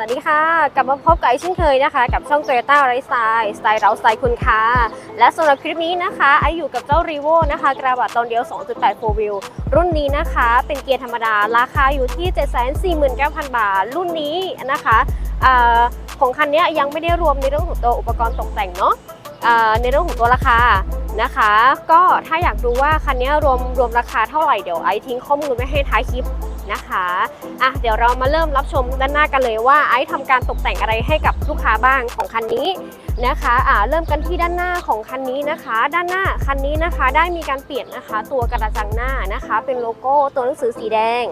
วัสดีค่ะ กลับมาพบกับไอเช่นเคยนะคะ กับช่อง Toyota r i s t y l e สไตล์เราสไตล์คุณค่าและสำหรับคลิปนี้นะคะไออยู่กับเจ้า r ีโวนะคะกระบะตอนเดียว 2.8 4 wheel รุ่นนี้นะคะ เป็นเกียร์ธรรมดา ราคาอยู่ที่ 749,000 บาท รุ่นนี้นะคะอ่าของคันนี้ยังไม่ได้รวมในเรื่องของตัวอุปกรณ์ตกแต่งเนาะในเรื่องของตัวราคานะคะ ก็ถ้าอยากรู้ว่าคันนี้รวมรวมราคาเท่าไหร่เดี๋ยวไอทิ้งข้อมูลไว้ให้ท้ายคลิป นะคะอะเดี๋ยวเรามาเริ่มรับชมด้านหน้ากันเลยว่าไอซ์ทำการตกแต่งอะไรให้กับลูกค้าบ้างของคันนี้นะคะอ่าเริ่มกันที่ด้านหน้าของคันนี้นะคะ ด้านหน้าคันนี้นะคะ ได้มีการเปลี่ยนนะคะ ตัวกระจังหน้านะคะ เป็นโลโก้ตัวหนังสือสีแดง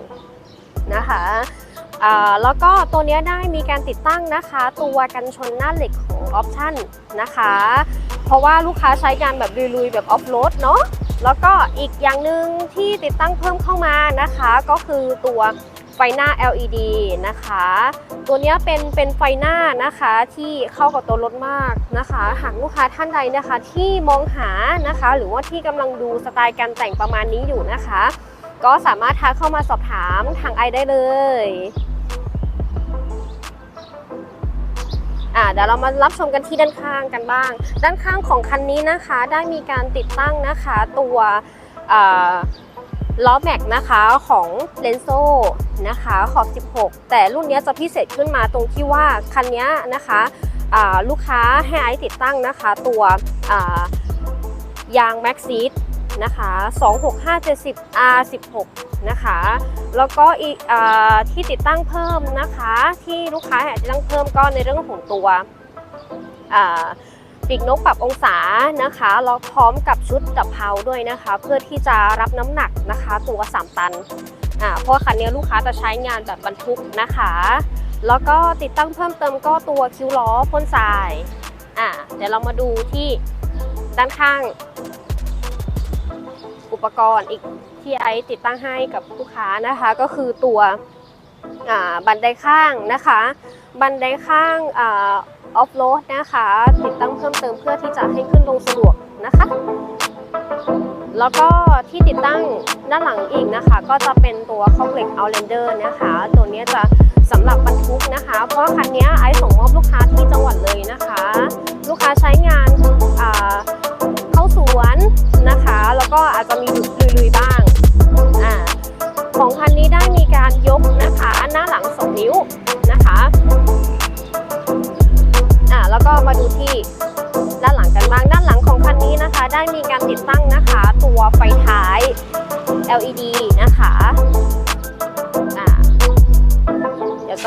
นะคะแล้วก็ตัวเนี้ยได้มีการติดตั้งนะคะ ตัวกันชนหน้าเหล็กของออปชั่นนะคะ เพราะว่าลูกค้าใช้การแบบลุยๆแบบออฟโรดเนาะ แล้วก็อีกอย่างหนึ่งที่ติดตั้งเพิ่มเข้ามานะคะ ก็คือตัวไฟหน้า LED นะคะ ตัวนี้เป็นเป็นไฟหน้านะคะที่เข้ากับตัวรถมากนะคะ หากลูกค้าท่านใดนะคะที่มองหานะคะ หรือว่าที่กำลังดูสไตล์การแต่งประมาณนี้อยู่นะคะ ก็สามารถทักเข้ามาสอบถามทางไอได้เลย อ่าเดี๋ยวเรามารับชมกันที่ด้านข้างกันบ้าง ด้านข้างของคันนี้นะคะ ได้มีการติดตั้งนะคะตัวล้อแม็กนะคะของเลนโซนะคะขอบ 16 แต่รุ่นนี้จะพิเศษขึ้นมาตรงที่ว่าคันนี้นะคะลูกค้าให้ไอซ์ติดตั้งนะคะ ตัวยางแม็กซีด นะคะ 26570 R16 นะคะ แล้วก็อีกอที่ติดตั้งเพิ่มนะคะ ที่ลูกค้าอยากติดตั้งเพิ่มก็ในเรื่องของตัวปีกนกปรับองศานะคะแล้วพร้อมกับชุดดับเพาด้วยนะคะ เพื่อที่จะรับน้ำหนักนะคะตัว 3 ตันอ่าเพราะว่าคันนี้ลูกค้าจะใช้งานแบบบรรทุกนะคะ แล้วก็ติดตั้งเพิ่มเติมก็ตัวคิ้วล้อพ่นทรายอ่าเดี๋ยวเรามาดูที่ด้านข้าง อุปกรณ์อีกที่ไอซ์ติดตั้งให้กับลูกค้านะคะ ก็คือตัวบันไดข้างนะคะ บันไดข้างออฟโรดนะคะ ติดตั้งเพิ่มเติมเพื่อที่จะให้ขึ้นลงสะดวกนะคะ แล้วก็ที่ติดตั้งด้านหลังอีกนะคะ ก็จะเป็นตัวคอกเหล็กเอาเลนเดอร์นะคะ ตัวนี้จะ สำหรับบรรทุกนะคะ เพราะคันนี้ไอซ์ส่งมอบลูกค้าที่จังหวัดเลยนะคะ ลูกค้าใช้งานเข้าสวนนะคะ แล้วก็อาจจะมีลุยๆบ้างอของคันนี้ได้มีการยกนะคะหน้าหลัง2นิ้วนะคะอ่าแล้วก็มาดูที่ด้านหลังกันบ้างด้านหลังของคันนี้นะคะ ได้มีการติดตั้งนะคะ ตัวไฟท้าย LED นะคะ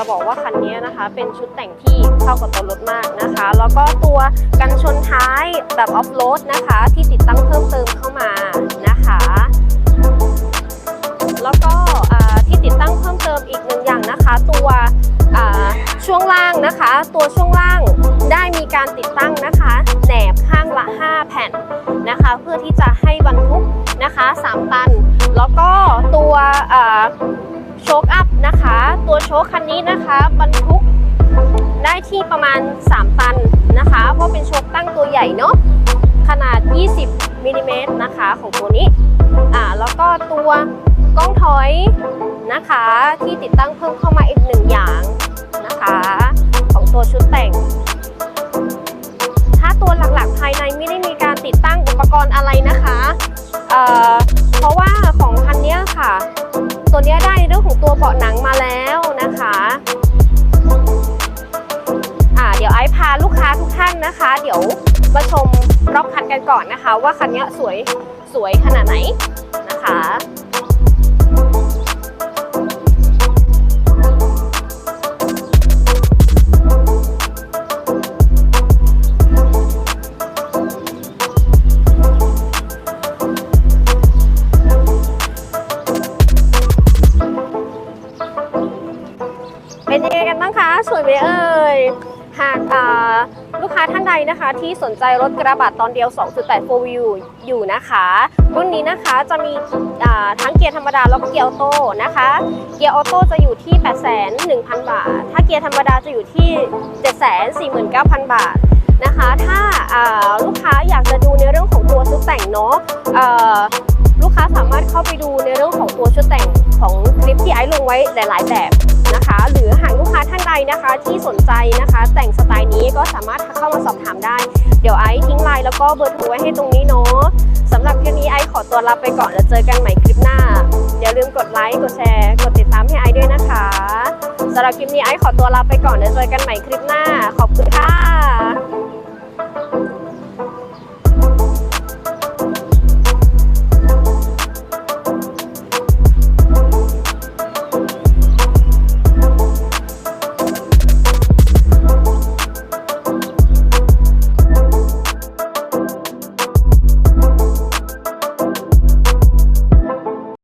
จะบอกว่าคันนี้นะคะ เป็นชุดแต่งที่เข้ากับตัวรถมากนะคะ แล้วก็ตัวกันชนท้ายแบบออฟโรดนะคะ ที่ติดตั้งเพิ่มเติมเข้ามานะคะ แล้วก็ที่ติดตั้งเพิ่มเติมอีกหนึ่งอย่างนะคะ ตัวช่วงล่างนะคะ ตัวช่วงล่างได้มีการติดตั้งนะคะแหนบข้างละ 5 แผ่นนะคะ เพื่อที่จะให้บรรทุกนะคะ 3 ตัน แล้วก็ตัว โชคอัพนะคะ ตัวโชคคันนี้นะคะบรรทุกได้ที่ประมาณ 3 ตันนะคะ เพราะเป็นโชคตั้งตัวใหญ่เนาะขนาด 20มิลลิเมตรนะคะของตัวนี้อ่าแล้วก็ตัวกล้องถอยนะคะที่ติดตั้งเพิ่มเข้ามาอีกหนึ่งอย่างนะคะ ของตัวชุดแต่ง ถ้าตัวหลักๆภายในไม่ได้มีการติดตั้งอุปกรณ์อะไรนะคะเอ่อ เรื่องของตัวเบาะหนังมาแล้วนะคะอ่าเดี๋ยวไอซ์พาลูกค้าทุกท่านนะคะ เดี๋ยวมาชมรอบคันกันก่อนนะคะ ว่าคันนี้สวยสวยขนาดไหน ลูกค้าท่านใดนะคะ ที่สนใจรถกระบะตอนเดียว 2.8 4 wheel อยู่นะคะ รุ่นนี้นะคะจะมีทั้งเกียร์ธรรมดาแล้วก็เกียร์ออโต้นะคะ เกียร์ออโต้จะอยู่ที่8,100 บาท ถ้าเกียร์ธรรมดาจะอยู่ที่ 749,000 บาทนะคะ ถ้าาลูกค้าอยากจะดูในเรื่องของตัวชุดแต่งเนาะลูกค้าสามารถเข้าไปดูในเรื่องของตัวชุดแต่ง ของคลิปที่ไอซ์ลงไว้หลาย ๆ แบบนะคะ หรือหากลูกค้าท่านใดนะคะ ที่สนใจนะคะ แต่งสไตล์นี้ก็สามารถเข้ามาสอบถามได้ เดี๋ยวไอซ์ทิ้งไลน์แล้วก็เบอร์โทรไว้ให้ตรงนี้เนาะสำหรับคลิปนี้ไอซ์ขอตัวลาไปก่อนแล้วเจอกันใหม่คลิปหน้า อย่าลืมกดไลค์กดแชร์กดติดตามให้ไอซ์ด้วยนะคะสำหรับคลิปนี้ไอซ์ขอตัวลาไปก่อนแล้วเจอกันใหม่คลิปหน้า ขอบคุณค่ะ